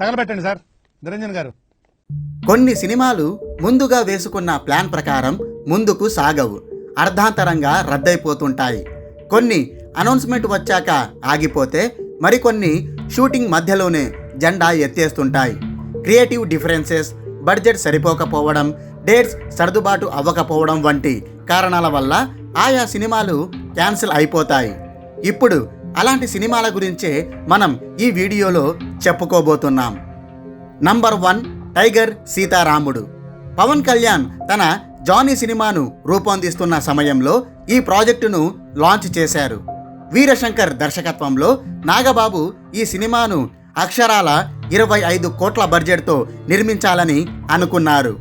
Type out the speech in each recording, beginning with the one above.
తగలబెట్టండి sir. Niranjan గారు. కొన్ని సినిమాలు ముందుగా వేసుకున్న ప్లాన్ ప్రకారం ముందుకు సాగవు. అర్ధాంతరంగా రద్దయిపోతుంటాయి. కొన్ని అనౌన్స్మెంట్ వచ్చాక ఆగిపోతే మరికొన్ని షూటింగ్ మధ్యలోనే జెండా ఎత్తేస్తుంటాయి. క్రియేటివ్ డిఫరెన్సెస్ బడ్జెట్ సరిపోకపోవడం డేట్స్ సర్దుబాటు అవ్వకపోవడం వంటి కారణాల వల్ల ఆయా సినిమాలు క్యాన్సిల్ అయిపోతాయి. ఇప్పుడు అలాంటి సినిమాల గురించే మనం ఈ వీడియోలో చెప్పుకోబోతున్నాం. Number one tiger Sitaramudu. Pawan Kalyan తన జానీ సినిమాను రూపొందిస్తున్న సమయంలో ఈ ప్రాజెక్టును లాంచ్ చేశారు. వీరశంకర్ దర్శకత్వంలో నాగబాబు ఈ సినిమాను అక్షరాల ఇరవై ఐదు కోట్ల బడ్జెట్తో నిర్మించాలని అనుకున్నారు.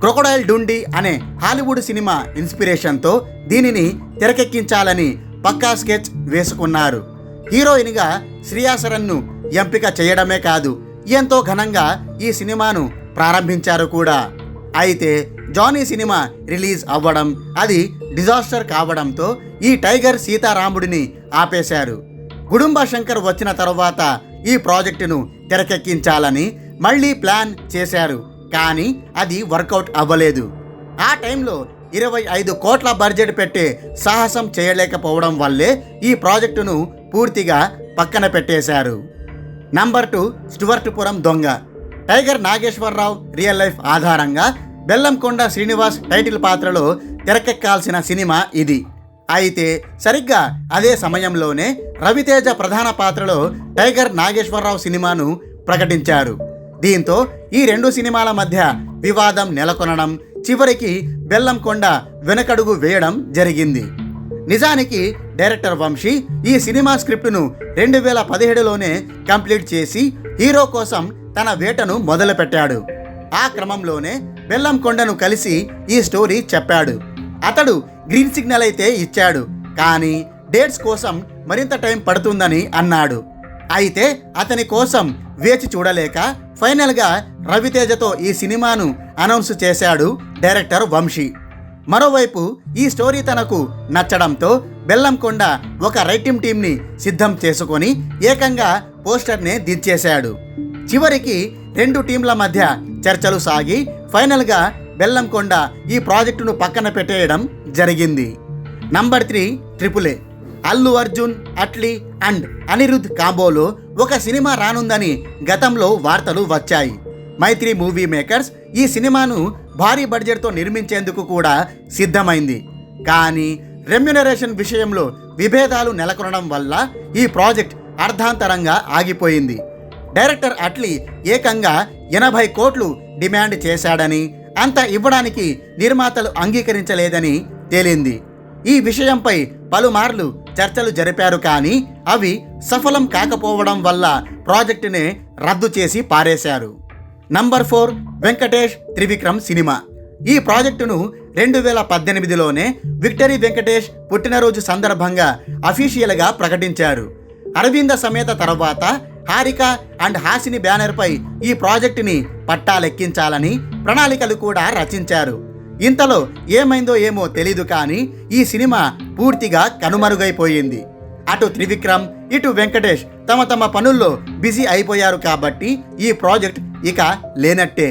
క్రొకడైల్ డుండి అనే హాలీవుడ్ సినిమా ఇన్స్పిరేషన్తో దీనిని తెరకెక్కించాలని పక్కా స్కెచ్ వేసుకున్నారు. హీరోయిన్గా శ్రీయాసరన్ను ఎంపిక చేయడమే కాదు ఎంతో ఘనంగా ఈ సినిమాను ప్రారంభించారు కూడా. అయితే జానీ సినిమా రిలీజ్ అవ్వడం అది డిజాస్టర్ కావడంతో ఈ టైగర్ సీతారాముడిని ఆపేశారు. గుడుంబ శంకర్ వచ్చిన తర్వాత ఈ ప్రాజెక్టును తెరకెక్కించాలని మళ్ళీ ప్లాన్ చేశారు కానీ అది వర్కౌట్ అవ్వలేదు. ఆ టైంలో ఇరవై ఐదు కోట్ల బడ్జెట్ పెట్టే సాహసం చేయలేకపోవడం వల్లే ఈ ప్రాజెక్టును పూర్తిగా పక్కన పెట్టేశారు. నంబర్ టూ స్టువర్ట్పురం దొంగ. టైగర్ నాగేశ్వరరావు రియల్ లైఫ్ ఆధారంగా బెల్లంకొండ శ్రీనివాస్ టైటిల్ పాత్రలో తెరకెక్కాల్సిన సినిమా ఇది. అయితే సరిగ్గా అదే సమయంలోనే రవితేజ ప్రధాన పాత్రలో టైగర్ నాగేశ్వరరావు సినిమాను ప్రకటించారు. దీంతో ఈ రెండు సినిమాల మధ్య వివాదం నెలకొనడం చివరికి బెల్లంకొండ వెనకడుగు వేయడం జరిగింది. నిజానికి డైరెక్టర్ వంశీ ఈ సినిమా స్క్రిప్టును రెండు వేల పదిహేడులోనే కంప్లీట్ చేసి హీరో కోసం తన వేటను మొదలుపెట్టాడు. ఆ క్రమంలోనే బెల్లంకొండను కలిసి ఈ స్టోరీ చెప్పాడు. అతడు గ్రీన్ సిగ్నల్ అయితే ఇచ్చాడు కానీ డేట్స్ కోసం మరింత టైం పడుతుందని అన్నాడు. అయితే అతని కోసం వేచి చూడలేక ఫైనల్గా రవితేజతో ఈ సినిమాను అనౌన్స్ చేశాడు డైరెక్టర్ వంశీ. మరోవైపు ఈ స్టోరీ తనకు నచ్చడంతో బెల్లంకొండ ఒక రైటింగ్ టీంని సిద్ధం చేసుకొని ఏకంగా పోస్టర్నే దించేశాడు. చివరికి రెండు టీంల మధ్య చర్చలు సాగి ఫైనల్గా బెల్లంకొండ ఈ ప్రాజెక్టును పక్కన పెట్టేయడం జరిగింది. నంబర్ త్రీ ట్రిపులే అల్లు అర్జున్ అట్లీ అండ్ అనిరుద్ కాంబోలో ఒక సినిమా రానుందని గతంలో వార్తలు వచ్చాయి. మైత్రి మూవీ మేకర్స్ ఈ సినిమాను భారీ బడ్జెట్తో నిర్మించేందుకు కూడా సిద్ధమైంది. కానీ రెమ్యునరేషన్ విషయంలో విభేదాలు నెలకొనడం వల్ల ఈ ప్రాజెక్ట్ అర్ధాంతరంగా ఆగిపోయింది. డైరెక్టర్ అట్లీ ఏకంగా ఎనభై కోట్లు డిమాండ్ చేశాడని అంత ఇవ్వడానికి నిర్మాతలు అంగీకరించలేదని తేలింది. ఈ విషయంపై పలుమార్లు చర్చలు జరిపారు కానీ అవి సఫలం కాకపోవడం వల్ల ప్రాజెక్టునే రద్దు చేసి పారేశారు. నంబర్ ఫోర్ వెంకటేష్ త్రివిక్రమ్ సినిమా. ఈ ప్రాజెక్టును రెండు వేల పద్దెనిమిదిలోనే విక్టరీ వెంకటేష్ పుట్టినరోజు సందర్భంగా అఫీషియల్గా ప్రకటించారు. అరవింద సమేత తర్వాత హారిక అండ్ హాసిని బ్యానర్పై ఈ ప్రాజెక్టుని పట్టాలెక్కించాలని ప్రణాళికలు కూడా రచించారు. ఇంతలో ఏమైందో ఏమో తెలీదు కానీ ఈ సినిమా పూర్తిగా కనుమరుగైపోయింది. అటు త్రివిక్రమ్ ఇటు వెంకటేష్ తమ తమ పనుల్లో బిజీ అయిపోయారు కాబట్టి ఈ ప్రాజెక్ట్ ఇక లేనట్టే.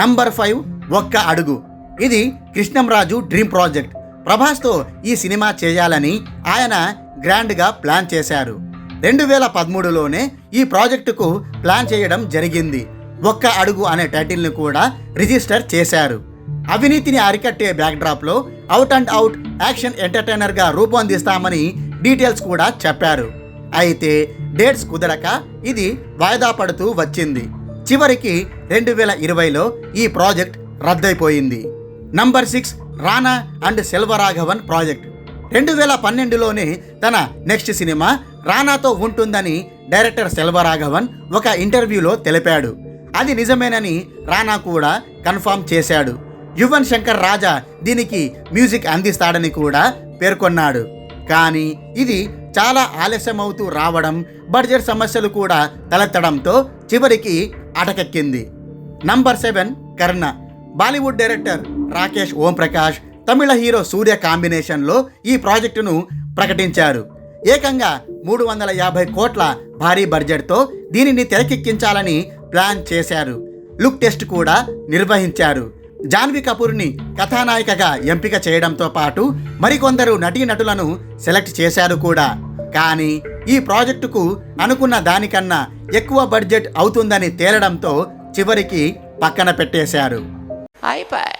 నంబర్ ఫైవ్ ఒక్క అడుగు. ఇది కృష్ణంరాజు డ్రీమ్ ప్రాజెక్ట్. ప్రభాస్తో ఈ సినిమా చేయాలని ఆయన గ్రాండ్గా ప్లాన్ చేశారు. రెండు వేల పదమూడులోనే ఈ ప్రాజెక్టుకు ప్లాన్ చేయడం జరిగింది. ఒక్క అడుగు అనే టైటిల్ని కూడా రిజిస్టర్ చేశారు. అవినీతిని అరికట్టే బ్యాక్డ్రాప్లో అవుట్ అండ్ అవుట్ యాక్షన్ ఎంటర్టైనర్గా రూపొందిస్తామని డీటెయిల్స్ కూడా చెప్పారు. అయితే డేట్స్ కుదరక ఇది వాయిదా పడుతూ వచ్చింది. చివరికి రెండు వేల ఇరవైలో ఈ project రద్దయిపోయింది. Number six Rana and Selvaraghavan project. రెండు వేల పన్నెండులోనే తన నెక్స్ట్ సినిమా రానాతో ఉంటుందని డైరెక్టర్ సెల్వరాఘవన్ ఒక ఇంటర్వ్యూలో తెలిపాడు. అది నిజమేనని రానా కూడా కన్ఫర్మ్ చేశాడు. యువన్ శంకర్ రాజా దీనికి మ్యూజిక్ అందిస్తాడని కూడా పేర్కొన్నాడు. కానీ ఇది చాలా ఆలస్యం అవుతూ రావడం బడ్జెట్ సమస్యలు కూడా తలెత్తడంతో చివరికి అటకెక్కింది. Number seven Karna. Bollywood director Rakesh Omprakash Tamil hero Suriya కాంబినేషన్లో ఈ ప్రాజెక్టును ప్రకటించారు. ఏకంగా మూడు వందల యాభై కోట్ల భారీ బడ్జెట్తో దీనిని తెరకెక్కించాలని ప్లాన్ చేశారు. లుక్ టెస్ట్ కూడా నిర్వహించారు. జాన్వీ కపూర్ని కథానాయికగా ఎంపిక చేయడంతో పాటు మరికొందరు నటీనటులను సెలెక్ట్ చేశారు కూడా. కానీ ఈ ప్రాజెక్టుకు అనుకున్న దానికన్నా ఎక్కువ బడ్జెట్ అవుతుందని తేలడంతో చివరికి పక్కన పెట్టేశారు. అయిపోయి